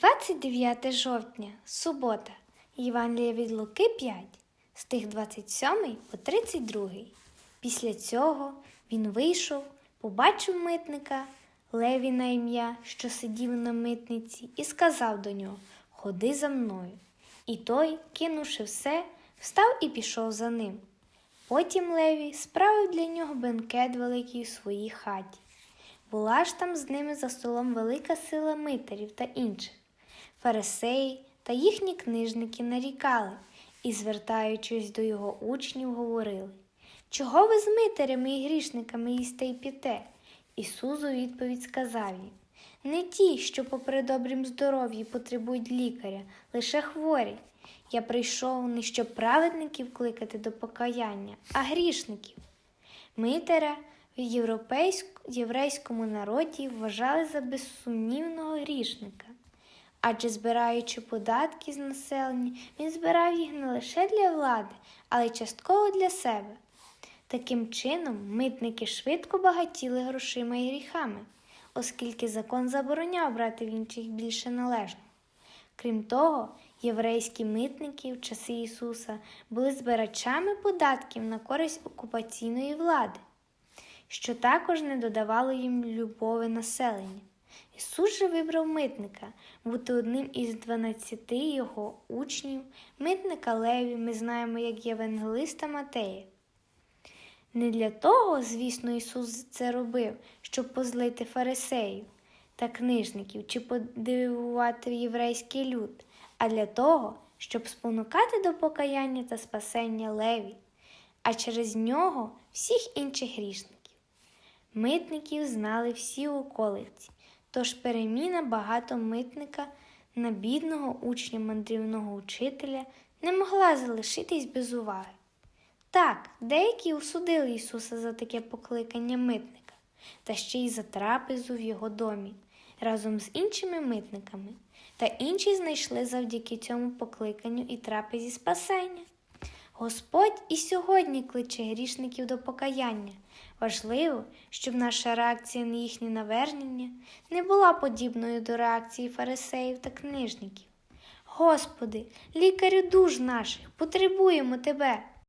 29 жовтня, субота, Євангелія від Луки 5, стих 27 по 32. Після цього він вийшов, побачив митника, Леві на ім'я, що сидів на митниці, і сказав до нього Ходи за мною. І той, кинувши все, встав і пішов за ним. Потім Леві справив для нього бенкет великий у своїй хаті. Була ж там з ними за столом велика сила митарів та інших. Фарисеї та їхні книжники нарікали і, звертаючись до його учнів, говорили Чого ви з митарями і грішниками їсте і п'єте? Ісус у відповідь сказав їм Не ті, що попри добрім здоров'ї потребують лікаря, лише хворі. Я прийшов не щоб праведників кликати до покаяння, а грішників. Митаря в європейськ... єврейському народі вважали за безсумнівного грішника. Адже збираючи податки з населення, він збирав їх не лише для влади, але й частково для себе. Таким чином, митники швидко багатіли грошима і гріхами, оскільки закон забороняв брати в інших більше належного. Крім того, єврейські митники в часи Ісуса були збирачами податків на користь окупаційної влади, що також не додавало їм любові населення. Ісус же вибрав митника бути одним із дванадцяти його учнів, митника Леві ми знаємо як євангелиста Матея. Не для того, звісно, Ісус це робив, щоб позлити фарисеїв та книжників чи подивувати єврейський люд, а для того, щоб спонукати до покаяння та спасення Леві, а через нього всіх інших грішників. Митників знали всі околиці, тож переміна багатомитника на бідного учня мандрівного учителя не могла залишитись без уваги. Так, деякі осудили Ісуса за таке покликання митника, та ще й за трапезу в його домі, разом з іншими митниками, та інші знайшли завдяки цьому покликанню і трапезі спасення. Господь і сьогодні кличе грішників до покаяння. Важливо, щоб наша реакція на їхнє навернення не була подібною до реакції фарисеїв та книжників. Господи, лікарю душ наших, потребуємо Тебе.